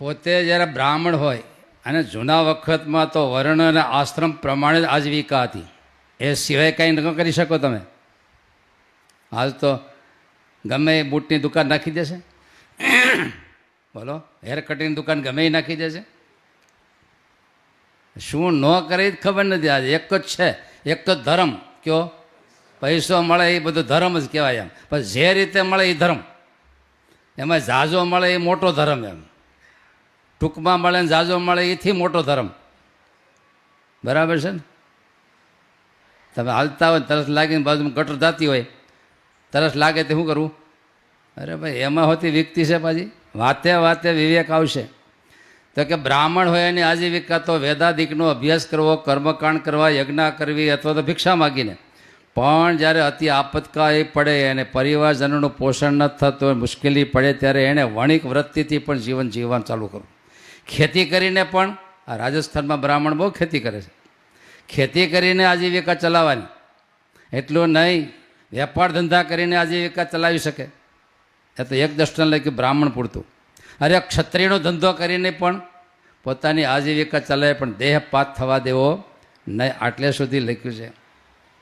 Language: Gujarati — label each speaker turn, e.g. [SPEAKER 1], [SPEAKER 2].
[SPEAKER 1] પોતે જ્યારે બ્રાહ્મણ હોય અને જૂના વખતમાં તો વર્ણ અને આશ્રમ પ્રમાણે જ આજીવિકા હતી એ સિવાય કંઈ ન કરી શકો તમે. હાલ તો ગમે એ બૂટની દુકાન નાખી દેશે. બોલો, હેર કટિંગની દુકાન ગમે એ નાખી દેશે. શું ન કરે એ ખબર નથી આજે. એક જ છે. એક જ ધર્મ. કયો? પૈસો મળે એ બધો ધર્મ જ કહેવાય એમ. પણ જે રીતે મળે એ ધર્મ. એમાં ઝાઝો મળે એ મોટો ધર્મ એમ. ટૂંકમાં મળે ને ઝાઝો મળે, એથી મોટો ધર્મ. બરાબર છે ને? તમે હાલતા હોય તરસ લાગીને બાજુમાં ગટર જાતી હોય, તરસ લાગે તે શું કરવું? અરે ભાઈ, એમાં હોતી વિકતી છે પાછી. વાતે વાતે વિવેક આવશે. તો કે બ્રાહ્મણ હોય એની આજીવિકા તો વેદાદિકનો અભ્યાસ કરવો, કર્મકાંડ કરવા, યજ્ઞ કરવી અથવા તો ભિક્ષા માગીને. પણ જ્યારે અતિ આપતકાય પડે અને પરિવારજનોનું પોષણ ન થતું હોય, મુશ્કેલી પડે ત્યારે એણે વણિક વૃત્તિથી પણ જીવન જીવવાનું ચાલુ કરવું ખેતી કરીને પણ આ રાજસ્થાનમાં બ્રાહ્મણ બહુ ખેતી કરે છે. ખેતી કરીને આજીવિકા ચલાવવાની. એટલું નહીં, વેપાર ધંધા કરીને આજીવિકા ચલાવી શકે. એ તો એક દર્શન લખ્યું બ્રાહ્મણ પૂરતું. અરે ક્ષત્રિયનો ધંધો કરીને પણ પોતાની આજીવિકા ચલાવે પણ દેહ પાત થવા દેવો નહીં, આટલે સુધી લખ્યું છે.